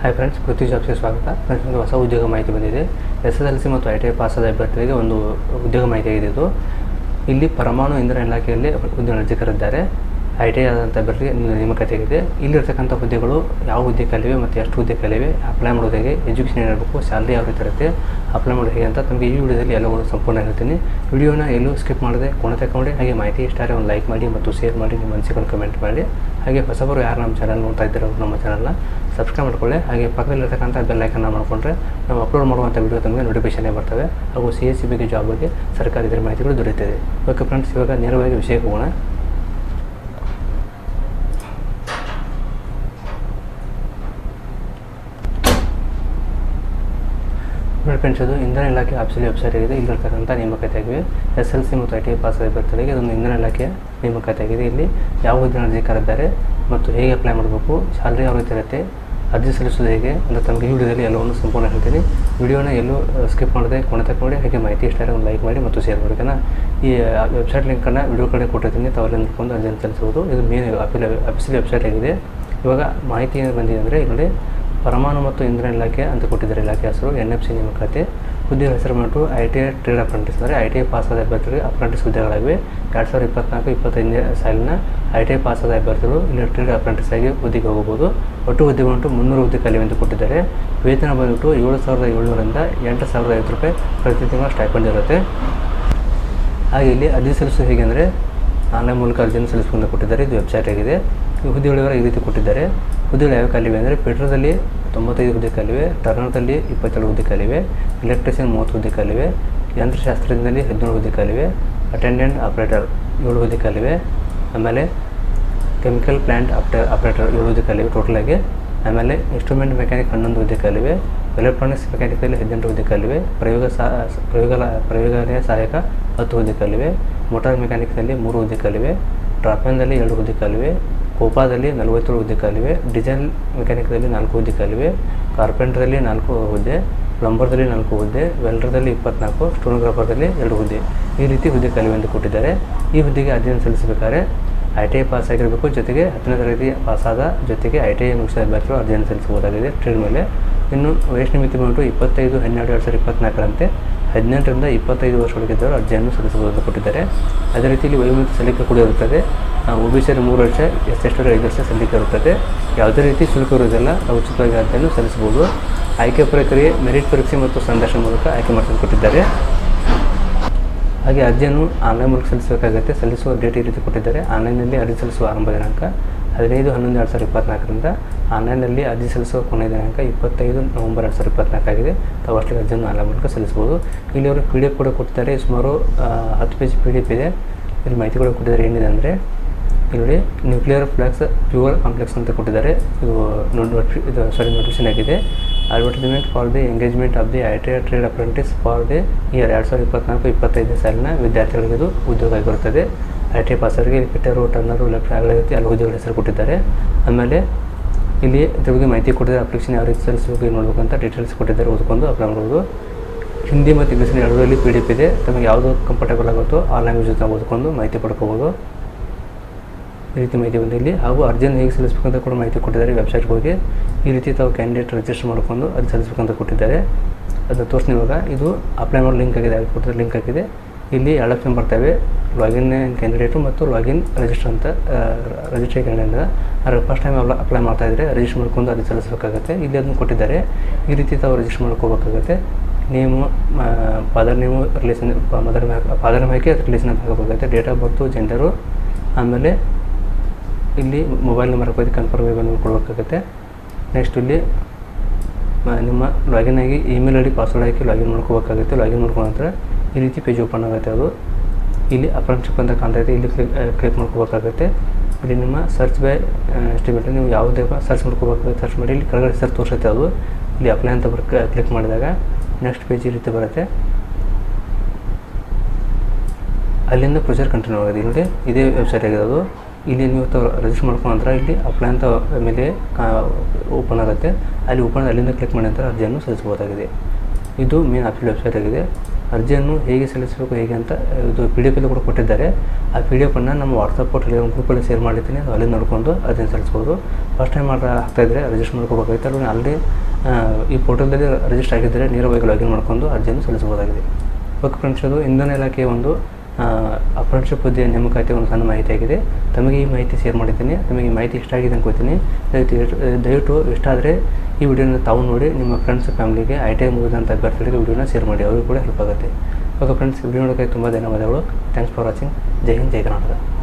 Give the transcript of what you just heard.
Hi friends ಪೃಥ್ವಿ ಜಾಬ್ಸ್ಗೆ ಸ್ವಾಗತ. Friends ಒಂದು ಹೊಸ ಉದ್ಯೋಗ ಮಾಹಿತಿ ಬಂದಿದೆ. ಎಸ್ ಎಸ್ ಎಲ್ ಸಿ ಮತ್ತು ಐ ಟಿ ಐ ಪಾಸಾದ ಅಭ್ಯರ್ಥಿಗಳಿಗೆ ಒಂದು ಉದ್ಯೋಗ ಮಾಹಿತಿ ಆಗಿದೆ ಇದು. ಇಲ್ಲಿ ಪರಮಾಣು ಇಂಧನ ಇಲಾಖೆಯಲ್ಲಿ ಉದ್ಯೋಗ ನಡೆಸಿಕರಿದ್ದಾರೆ ಐ ಟಿ ಐ ಆದಂಥ ಅಭ್ಯರ್ಥಿಗೆ ನೇಮಕತೆ ಆಗಿದೆ. ಇಲ್ಲಿರ್ತಕ್ಕಂಥ ಹುದ್ದೆಗಳು ಯಾವ ಹುದ್ದೆ ಕಲಿವೆ ಮತ್ತು ಎಷ್ಟು ಹುದ್ದೆ ಕಲಿವೆ ಅಪ್ಲೈ ಮಾಡೋದು ಹೇಗೆ ಎಜುಕೇಷನ್ ಏನಿರಬೇಕು ಸ್ಯಾಲ್ರಿ ಯಾವ ರೀತಿ ಇರುತ್ತೆ ಅಪ್ಲೈ ಮಾಡೋದು ಹೇಗೆ ಅಂತ ತಮಗೆ ಈ ವಿಡಿಯೋದಲ್ಲಿ ಎಲ್ಲವನ್ನು ಸಂಪೂರ್ಣ ಹೇಳ್ತೀನಿ. ವಿಡಿಯೋನ ಎಲ್ಲೂ ಸ್ಕಿಪ್ ಮಾಡದೆ ಕೊನೆ ತಗೊಂಡು ಹಾಗೆ ಮಾಹಿತಿ ಇಷ್ಟಾರೆ ಒಂದು ಲೈಕ್ ಮಾಡಿ ಮತ್ತು ಶೇರ್ ಮಾಡಿ, ನಿಮ್ಮ ಅನಿಸಿಕೊಂಡು ಕಮೆಂಟ್ ಮಾಡಿ. ಹಾಗೆ ಹೊಸಬರು ಯಾರು ನಮ್ಮ ಚಾನಲ್ ನೋಡ್ತಾ ಇದ್ದಾರೆ ನಮ್ಮ ಚಾನಲ್ನ ಸಬ್ಸ್ಕ್ರೈಬ್ ಮಾಡಿಕೊಳ್ಳಿ. ಹಾಗೆ ಪಕ್ಕದಲ್ಲಿರ್ತಕ್ಕಂಥ ಬೆಲ್ ಐಕನ್ನ ಮಾಡಿಕೊಂಡ್ರೆ ನಾವು ಅಪ್ಲೋಡ್ ಮಾಡುವಂಥ ವಿಡಿಯೋ ತಮಗೆ ನೋಟಿಫಿಕೇಶನ್ ಬರ್ತವೆ. ಹಾಗೂ ಸಿ ಎಸ್ ಸಿ ಬಗ್ಗೆ ಜಾಬ್ ಬಗ್ಗೆ ಸರ್ಕಾರಿ ಇದರ ಮಾಹಿತಿಗಳು ದೊರೆಯುತ್ತದೆ. ಓಕೆ ಫ್ರೆಂಡ್ಸ್ ಇವಾಗ ನೇರವಾಗಿ ವಿಷಯಕ್ಕೆ ಹೋಗೋಣ. ಫ್ರೆಂಡ್ಸ್ ಇದು ಇಂಧನ ಇಲಾಖೆ ಆಫೀಸಲ್ಲಿ ವೆಬ್ಸೈಟ್ ಆಗಿದೆ. ಇಲ್ಲಿರ್ತಕ್ಕಂಥ ನೇಮಕಾತಿ ಆಗಿವೆ. ಎಸ್ ಎಲ್ ಸಿ ಮತ್ತು ಐ ಟಿ ಐ ಪಾಸ್ ಅಭ್ಯರ್ಥಿಗಳಿಗೆ ಇದೊಂದು ಇಂಧನ ಇಲಾಖೆಯ ನೇಮಕಾತಿ ಆಗಿದೆ. ಇಲ್ಲಿ ಯಾವ ಹುದ್ದೆ ಅರ್ಜಿ ಕರೆದಿದ್ದಾರೆ ಮತ್ತು ಹೇಗೆ ಅಪ್ಲೈ ಮಾಡಬೇಕು? ಸ್ಯಾಲ್ರಿ ಯಾವ ರೀತಿ ಇರುತ್ತೆ? ಅರ್ಜಿ ಸಲ್ಲಿಸುವುದು ಹೇಗೆ ಅಂದರೆ ತಮಗೆ ಈ ವಿಡಿಯೋದಲ್ಲಿ ಎಲ್ಲವನ್ನು ಸಂಪೂರ್ಣ ಹೇಳ್ತೀನಿ. ವಿಡಿಯೋನ ಎಲ್ಲೂ ಸ್ಕಿಪ್ ಮಾಡದೆ ಕೊನೆ ತಗೊಂಡು ಹಾಗೆ ಮಾಹಿತಿ ಇಷ್ಟ ಒಂದು ಲೈಕ್ ಮಾಡಿ ಮತ್ತು ಶೇರ್ ಮಾಡಿ, ಓಕೆನಾ? ಈ ವೆಬ್ಸೈಟ್ ಲಿಂಕನ್ನು ವಿಡಿಯೋ ಕಡೆ ಕೊಟ್ಟಿರ್ತೀನಿ. ತಾವಲ್ಲಿ ನಿಂತ್ಕೊಂಡು ಅರ್ಜಿ ಸಲ್ಲಿಸಬಹುದು. ಇದು ಮೇನ್ ಅಫಿಲ್ ಅಫಿಸಿಯಲ್ ವೆಬ್ಸೈಟ್ ಆಗಿದೆ. ಇವಾಗ ಮಾಹಿತಿ ಏನು ಬಂದಿದೆ ಅಂದರೆ ಇಲ್ಲಿ ಪರಮಾಣು ಮತ್ತು ಇಂಧನ ಇಲಾಖೆ ಅಂತ ಕೊಟ್ಟಿದ್ದಾರೆ, ಇಲಾಖೆ ಹೆಸರು ಎನ್ ಎಫ್ ಸಿ ನೇಮಕಾತಿ ಹುದ್ದೆ ಹೆಸರು ಬಂದು I T I trade apprentice ಅಂದರೆ ಐ ಟಿ ಐ ಪಾಸ್ ಆದ ಅಭ್ಯರ್ಥಿಗಳಿಗೆ ಅಪ್ರೆಂಟಿಸ್ ಹುದ್ದೆಗಳಾಗಿವೆ. ಎರಡು ಸಾವಿರದ ಇಪ್ಪತ್ನಾಲ್ಕು, ಇಪ್ಪತ್ತೈದನೇ ಸಾಲಿನ ಐ ಟಿ ಐ ಪಾಸ್ ಆದ ಅಭ್ಯರ್ಥಿಗಳು ಇಲ್ಲಿ ಟ್ರೇಡ್ ಅಪ್ರೆಂಟಿಸ್ ಆಗಿ ಹುದ್ದೆಗೆ ಹೋಗಬಹುದು. ಒಟ್ಟು ಹುದ್ದೆ ಬಂದು ಮುನ್ನೂರು ಹುದ್ದೆ ಖಾಲಿ ಎಂದು ಕೊಟ್ಟಿದ್ದಾರೆ. ವೇತನ ಬಂದ್ಬಿಟ್ಟು ಏಳು ಸಾವಿರದ ಏಳ್ನೂರಿಂದ ಎಂಟು ಸಾವಿರದ ಐದು ರೂಪಾಯಿ ಪ್ರತಿ ತಿಂಗಳ ಸ್ಟೈಪಂಡ್ ಇರುತ್ತೆ. ಹಾಗೆ ಇಲ್ಲಿ ಅರ್ಜಿ ಸಲ್ಲಿಸೋದು ಹೇಗೆ ಅಂದರೆ ಆನ್ಲೈನ್ ಮೂಲಕ ಅರ್ಜಿಯನ್ನು ಸಲ್ಲಿಸ್ಕೊಂಡು ಕೊಟ್ಟಿದ್ದಾರೆ. ಇದು ವೆಬ್ಸೈಟ್ ಆಗಿದೆ. ಈ ಹುದ್ದೆಗಳಿವರ ಈ ರೀತಿ ಕೊಟ್ಟಿದ್ದಾರೆ. ಹುದ್ದೆಗಳು ಯಾವ ಕಲಿವೆ ಅಂದರೆ ಪೆಟ್ರೋದಲ್ಲಿ ತೊಂಬತ್ತೈದು ಹುದ್ದೆ ಕಲಿವೆ ಟರ್ನರ್ದಲ್ಲಿ ಇಪ್ಪತ್ತೇಳು ಹುದ್ದೆ ಕಲಿವೆ ಎಲೆಕ್ಟ್ರಿಷಿಯನ್ ಮೂವತ್ತು ಹುದ್ದೆ ಕಲಿವೆ ಯಂತ್ರಶಾಸ್ತ್ರದಲ್ಲಿ ಹದಿನೇಳು ಹುದ್ದೆ ಕಲಿವೆ ಅಟೆಂಡೆಂಟ್ ಆಪ್ರೇಟರ್ ಏಳು ಹುದ್ದೆ ಕಲಿವೆ ಆಮೇಲೆ ಕೆಮಿಕಲ್ ಪ್ಲ್ಯಾಂಟ್ ಆಪ್ಟರ್ ಆಪ್ರೇಟರ್ ಏಳು ಹುದ್ದೆ ಕಲಿವೆ ಟೋಟಲಾಗಿ ಆಮೇಲೆ ಇನ್ಸ್ಟ್ರೂಮೆಂಟ್ ಮೆಕ್ಯಾನಿಕ್ ಹನ್ನೊಂದು ಹುದ್ದೆ ಕಲಿವೆ ಎಲೆಕ್ಟ್ರಾನಿಕ್ಸ್ ಮೆಕ್ಯಾನಿಕಲ್ಲಿ ಹದಿನೆಂಟು ಹುದ್ದೆ ಕಲಿವೆ ಪ್ರಯೋಗ ಸಹ ಪ್ರಯೋಗ ಪ್ರಯೋಗಾಲಯ ಸಹಾಯಕ ಹತ್ತು ಹುದ್ದೆ ಕಲಿವೆ ಮೋಟಾರ್ ಮೆಕ್ಯಾನಿಕ್ಸಲ್ಲಿ ಮೂರು ಹುದ್ದೆ ಕಲಿವೆ ಟ್ರಾಪೆನ್ದಲ್ಲಿ ಎರಡು ಹುದ್ದೆ ಕಲಿವೆ ಕೋಪಾದಲ್ಲಿ ನಲವತ್ತೇಳು ಹುದ್ದೆ ಖಾಲಿವೆ ಡಿಸೈನ್ ಮೆಕ್ಯಾನಿಕ್ದಲ್ಲಿ ನಾಲ್ಕು ಹುದ್ದೆ ಖಾಲಿವೆ ಕಾರ್ಪೆಂಟ್ರಲ್ಲಿ ನಾಲ್ಕು ಹುದ್ದೆ, ಪ್ಲಂಬರ್ದಲ್ಲಿ ನಾಲ್ಕು ಹುದ್ದೆ, ವೆಲ್ಡರ್ದಲ್ಲಿ ಇಪ್ಪತ್ನಾಲ್ಕು, ಸ್ಟೋನೋಗ್ರಾಫರ್ದಲ್ಲಿ ಎರಡು ಹುದ್ದೆ. ಈ ರೀತಿ ಹುದ್ದೆ ಕಲಿವೆ ಎಂದು ಕೊಟ್ಟಿದ್ದಾರೆ. ಈ ಹುದ್ದೆಗೆ ಅಧ್ಯಯನ ಸಲ್ಲಿಸಬೇಕಾದ್ರೆ ಐ ಟಿ ಐ ಪಾಸ್ ಆಗಿರಬೇಕು ಜೊತೆಗೆ ಹತ್ತನೇ ತರಗತಿ ಪಾಸಾದ ಜೊತೆಗೆ ಐ ಟಿ ಐ ಮುಗಿಸಿದ ಅಭ್ಯರ್ಥಿಗಳು ಅರ್ಜಿಯನ್ನು ಸಲ್ಲಿಸಬಹುದಾಗಿದೆ. ಟ್ರೇಡ್ ಮೇಲೆ ಇನ್ನು ವಯಸ್ಸಿನ ಮಿತಿ ಬಂದು ಇಪ್ಪತ್ತೈದು, ಹನ್ನೆರಡು, ಎರಡು ಸಾವಿರದ ಇಪ್ಪತ್ನಾಲ್ಕರಂತೆ ಹದಿನೆಂಟರಿಂದ ಇಪ್ಪತ್ತೈದು ವರ್ಷದೊಳಗಿದ್ದವರು ಅರ್ಜಿಯನ್ನು ಸಲ್ಲಿಸಬಹುದು ಕೊಟ್ಟಿದ್ದಾರೆ. ಅದೇ ರೀತಿಯಲ್ಲಿ ವಯೋಮಿತಿ ಸಲ್ಲಿಕೆ ಕೂಡ ಇರುತ್ತದೆ. ಒ ಬಿ ಸಿಯಲ್ಲಿ ಮೂರು ವರ್ಷ, ಎಸ್ ಎಸ್ ಐದು ವರ್ಷ ಸಲ್ಲಿಕೆ ಇರುತ್ತದೆ. ಯಾವುದೇ ರೀತಿ ಶುಲ್ಕ ಇರುವುದಿಲ್ಲ. ಉಚಿತವಾಗಿ ಅರ್ಜಿಯನ್ನು ಸಲ್ಲಿಸಬಹುದು. ಆಯ್ಕೆ ಪ್ರಕ್ರಿಯೆ, ಮೆರಿಟ್ ಪರೀಕ್ಷೆ ಮತ್ತು ಸಂದರ್ಶನ ಮೂಲಕ ಆಯ್ಕೆ ಮಾಡಿಸಿಕೊಟ್ಟಿದ್ದಾರೆ. ಕೊಟ್ಟಿದ್ದಾರೆ ಹಾಗೆ ಅರ್ಜಿಯನ್ನು ಆನ್ಲೈನ್ ಮೂಲಕ ಸಲ್ಲಿಸಬೇಕಾಗುತ್ತೆ. ಸಲ್ಲಿಸುವ ಡೇಟ್ ರೀತಿ ಕೊಟ್ಟಿದ್ದಾರೆ. ಆನ್ಲೈನ್ನಲ್ಲಿ ಅರ್ಜಿ ಸಲ್ಲಿಸುವ ಆರಂಭ ದಿನಾಂಕ ಹದಿನೈದು, ಹನ್ನೊಂದು, ಎರಡು ಸಾವಿರದ ಇಪ್ಪತ್ನಾಲ್ಕರಿಂದ ಆನ್ಲೈನ್ನಲ್ಲಿ ಅರ್ಜಿ ಸಲ್ಲಿಸುವ ಕೊನೆಯ ದಿನಾಂಕ ಇಪ್ಪತ್ತೈದು, ನವಂಬರ್, ಎರಡು ಸಾವಿರದ ಇಪ್ಪತ್ನಾಲ್ಕಾಗಿದೆ ತಾವು ಅಷ್ಟೇ ಅರ್ಜಿಯನ್ನು ಆನ್ಲೈನ್ ಮೂಲಕ ಸಲ್ಲಿಸಬಹುದು. ಇಲ್ಲಿ ಅವರು ಪಿ ಡಿ ಎಫ್ ಕೂಡ ಕೊಟ್ಟಿದ್ದಾರೆ. ಸುಮಾರು ಹತ್ತು ಪೇಜ್ ಪಿ ಡಿ ಎಫ್ ಇದೆ. ಇಲ್ಲಿ ಮಾಹಿತಿ ಕೂಡ ಕೊಟ್ಟಿದ್ದಾರೆ. ಏನಿದೆ ಅಂದರೆ, ಇಲ್ಲಿ ನ್ಯೂಕ್ಲಿಯರ್ ಫ್ಲಾಕ್ಸ್ ಪ್ಯೂರ್ ಕಾಂಪ್ಲೆಕ್ಸ್ ಅಂತ ಕೊಟ್ಟಿದ್ದಾರೆ. ಇದು ನೋಟಿ ಇದು ಸಾರಿ ನೋಟಿಫಿಕೇಶನ್ ಆಗಿದೆ. Advertisement for the engagement of the I T I trade apprentice for the year ಎರಡು ಸಾವಿರದ ಇಪ್ಪತ್ನಾಲ್ಕು ಇಪ್ಪತ್ತೈದನೇ ಸಾಲಿನ ವಿದ್ಯಾರ್ಥಿಗಳಿಗೆ ಇದು ಉದ್ಯೋಗ ಆಗಿರುತ್ತದೆ. ಐ ಟಿ ಐ ಪಾಸರಿಗೆ ಫಿಟ್ಟರು ಟರ್ನರು ಲೆಫ್ಟ್ ಆಗಿರುತ್ತೆ ರೀತಿ ಅಲ್ಲಿ ಉದ್ಯೋಗ ಹೆಸರು ಕೊಟ್ಟಿದ್ದಾರೆ ಆಮೇಲೆ ಇಲ್ಲಿ ಇದ್ರ ಮಾಹಿತಿ ಕೊಟ್ಟಿದ್ದಾರೆ. ಅಪ್ಲಿಕೇಶನ್ ಯಾವ ರೀತಿ ಸಲ್ಲಿಸಬೇಕು ನೋಡಬೇಕು ಅಂತ ಡೀಟೇಲ್ಸ್ ಕೊಟ್ಟಿದ್ದಾರೆ. ಓದ್ಕೊಂಡು ಅಪ್ಲೈ ಮಾಡ್ಬೋದು. ಹಿಂದಿ ಮತ್ತು ಇಂಗ್ಲೀಷಿನ ಎರಡರಲ್ಲಿ ಪಿ ಡಿ ಪಿ ಇದೆ. ತಮಗೆ ಯಾವುದು ಕಂಫರ್ಟೇಬಲ್ ಆಗುತ್ತೋ ಆ ಲ್ಯಾಂಗ್ವೇಜ್ ನಾವು ಓದ್ಕೊಂಡು ಮಾಹಿತಿ ಪಡ್ಕೋಬೋದು. ಈ ರೀತಿ ಮಾಹಿತಿ ಬಂದಿಲ್ಲಿ ಹಾಗೂ ಅರ್ಜಿಯನ್ನು ಹೇಗೆ ಸಲ್ಲಿಸಬೇಕಂತ ಕೂಡ ಮಾಹಿತಿ ಕೊಟ್ಟಿದ್ದಾರೆ ವೆಬ್ಸೈಟ್ಗೆ ಹೋಗಿ ಈ ರೀತಿ ತಾವು ಕ್ಯಾಂಡಿಡೇಟ್ ರಿಜಿಸ್ಟರ್ ಮಾಡ್ಕೊಂಡು ಅರ್ಜಿ ಸಲ್ಲಿಸಬೇಕಂತ ಕೊಟ್ಟಿದ್ದಾರೆ. ಅದನ್ನು ತೋರಿಸ್ತೀನಿ ಇವಾಗ. ಇದು ಅಪ್ಲೈ ಮಾಡೋ ಲಿಂಕ್ ಆಗಿದೆ. ಅಲ್ಲಿ ಕೊಟ್ಟಿರೋ ಲಿಂಕ್ ಆಗಿದೆ. ಇಲ್ಲಿ ಎರಡು ಆಪ್ಷನ್ ಬರ್ತವೆ. ಲಾಗಿನ್ ಕ್ಯಾಂಡಿಡೇಟು ಮತ್ತು ಲಾಗಿನ್ ರಿಜಿಸ್ಟರ್ ಅಂತ register candidate first time apply apply ಮಾಡ್ತಾ ಇದ್ದರೆ ರಿಜಿಸ್ಟರ್ ಮಾಡ್ಕೊಂಡು ಅದು ಸಲ್ಲಿಸಬೇಕಾಗುತ್ತೆ. ಇಲ್ಲಿ ಅದನ್ನು ಕೊಟ್ಟಿದ್ದಾರೆ. ಈ ರೀತಿ ತಾವು ರಿಜಿಸ್ಟರ್ ಮಾಡ್ಕೋಬೇಕಾಗುತ್ತೆ name father name relation mother father ನೇಮಕ್ಕೆ relation ಅಂತ ಹಾಕಬೇಕಾಗುತ್ತೆ. ಡೇಟ್ ಆಫ್ ಬರ್ತು ಜೆಂಡರು ಆಮೇಲೆ ಇಲ್ಲಿ ಮೊಬೈಲ್ ನಂಬರ್ ಹಾಕೋದು ಕನ್ಫರ್ಮ್ ಕೊಡಬೇಕಾಗುತ್ತೆ. ನೆಕ್ಸ್ಟ್ ಇಲ್ಲಿ ನಿಮ್ಮ ಲಾಗಿನ್ ಆಗಿ ಇಮೇಲ್ ಐ ಡಿ ಪಾಸ್ವರ್ಡ್ ಹಾಕಿ ಲಾಗಿನ್ ಮಾಡ್ಕೋಬೇಕಾಗುತ್ತೆ. ಲಾಗಿನ್ ಮಾಡ್ಕೊಂಡ ನಂತರ ಈ ರೀತಿ ಪೇಜ್ ಓಪನ್ ಆಗುತ್ತೆ ಅದು. ಇಲ್ಲಿ ಅಪ್ರೆಂಟಿಶಿಪ್ ಅಂತ ಕಾಣ್ತೈತೆ ಇಲ್ಲಿ ಕ್ಲಿಕ್ ಕ್ಲಿಕ್ ಮಾಡ್ಕೋಬೇಕಾಗುತ್ತೆ. ಇಲ್ಲಿ ನಿಮ್ಮ ಸರ್ಚ್ ಬೈ ಎಸ್ಟಿಮೇಟ್ ನೀವು ಯಾವುದೇ ಸರ್ಚ್ ಮಾಡ್ಕೋಬೇಕಾಗುತ್ತೆ. ಸರ್ಚ್ ಮಾಡಿ ಇಲ್ಲಿ ಕೆಳಗಡೆ ಸರ್ ತೋರಿಸುತ್ತೆ ಅದು. ಇಲ್ಲಿ ಅಪ್ಲೈ ಅಂತ ಬರ್ ಕ್ಲಿಕ್ ಮಾಡಿದಾಗ ನೆಕ್ಸ್ಟ್ ಪೇಜ್ ಈ ರೀತಿ ಬರುತ್ತೆ. ಅಲ್ಲಿಂದ ಪ್ರೊಸೀಜರ್ ಕಂಟಿನ್ಯೂ ಆಗಿದೆ. ಇಲ್ಲಿ ಇದೇ ವೆಬ್ಸೈಟ್ ಆಗಿದೆ ಅದು. ಇಲ್ಲಿ ನೀವು ರಿಜಿಸ್ಟರ್ ಮಾಡ್ಕೊಂಡ ನಂತರ ಇಲ್ಲಿ ಅಪ್ಲೈ ಅಂತ ಮೇಲೆ ಓಪನ್ ಆಗುತ್ತೆ. ಅಲ್ಲಿ ಓಪನ್ ಅಲ್ಲಿಂದ ಕ್ಲಿಕ್ ಮಾಡಿದ ನಂತರ ಅರ್ಜಿಯನ್ನು ಸಲ್ಲಿಸಬಹುದಾಗಿದೆ. ಇದು ಮೇನ್ ಅಫಿಲ್ ವೆಬ್ಸೈಟ್ ಆಗಿದೆ. ಅರ್ಜಿಯನ್ನು ಹೇಗೆ ಸಲ್ಲಿಸಬೇಕು, ಹೇಗೆ ಅಂತ, ಇದು ಪಿ ಡಿ ಎಫ್ ಕೂಡ ಕೊಟ್ಟಿದ್ದಾರೆ. ಆ ಪಿ ಡಿ ಎಫನ್ನು ನಮ್ಮ ವಾಟ್ಸಪ್ ಟೆಲಿಗ್ರಾಮ್ ಗ್ರೂಪಲ್ಲಿ ಶೇರ್ ಮಾಡಿರ್ತೀನಿ. ಅಲ್ಲಿ ನೋಡ್ಕೊಂಡು ಅದನ್ನು ಸಲ್ಲಿಸ್ಬೋದು ಫಸ್ಟ್ ಟೈಮ್ ಮಾಡ್ತಾ ಆಗ್ತಾಯಿದ್ರೆ ರಿಜಿಸ್ಟರ್ ಮಾಡ್ಕೋಬೇಕಾಗಿತ್ತು. ಅಲ್ಲಿ ಆಲ್ರೆಡಿ ಈ ಪೋರ್ಟಲ್ದಲ್ಲಿ ರಿಜಿಸ್ಟರ್ ಆಗಿದ್ದರೆ ನೇರವಾಗಿ ಲಾಗಿನ್ ಮಾಡ್ಕೊಂಡು ಅರ್ಜಿಯನ್ನು ಸಲ್ಲಿಸಬಹುದಾಗಿದೆ. ಓಕೆ ಫ್ರೆಂಡ್ಸ್ ಅದು ಇಂಧನ ಇಲಾಖೆಯ ಒಂದು ಅಪ್ರೆಂಟಿಶಿಪ್ ಹುದ್ದೆಯ ನೇಮಕಾತಿ ಒಂದು ಸಣ್ಣ ಮಾಹಿತಿ ಆಗಿದೆ. ತಮಗೆ ಈ ಮಾಹಿತಿ ಶೇರ್ ಮಾಡಿದ್ದೀನಿ. ತಮಗೆ ಈ ಮಾಹಿತಿ ಇಷ್ಟ ಆಗಿದೆ ಅನ್ಕೋತೀನಿ ದಯವಿಟ್ಟು ದಯವಿಟ್ಟು ಇಷ್ಟ ಆದರೆ ಈ ವಿಡಿಯೋನ ತಾವು ನೋಡಿ ನಿಮ್ಮ ಫ್ರೆಂಡ್ಸ್ ಫ್ಯಾಮಿಲಿಗೆ ಐ ಟಿ ಐ ಮುಗಿದಂಥ ಅಭ್ಯರ್ಥಿಗಳಿಗೆ ವಿಡಿಯೋನ ಶೇರ್ ಮಾಡಿ. ಅವ್ರಿಗೂ ಕೂಡ ಹೆಲ್ಪ್ ಆಗುತ್ತೆ. ಓಕೆ ಫ್ರೆಂಡ್ಸ್ ವಿಡಿಯೋ ನೋಡೋಕ್ಕೆ ತುಂಬ ಧನ್ಯವಾದಗಳು. ಥ್ಯಾಂಕ್ಸ್ ಫಾರ್ ವಾಚಿಂಗ್ ಜೈ ಹಿಂದ್, ಜೈ ಕರ್ನಾಟಕ.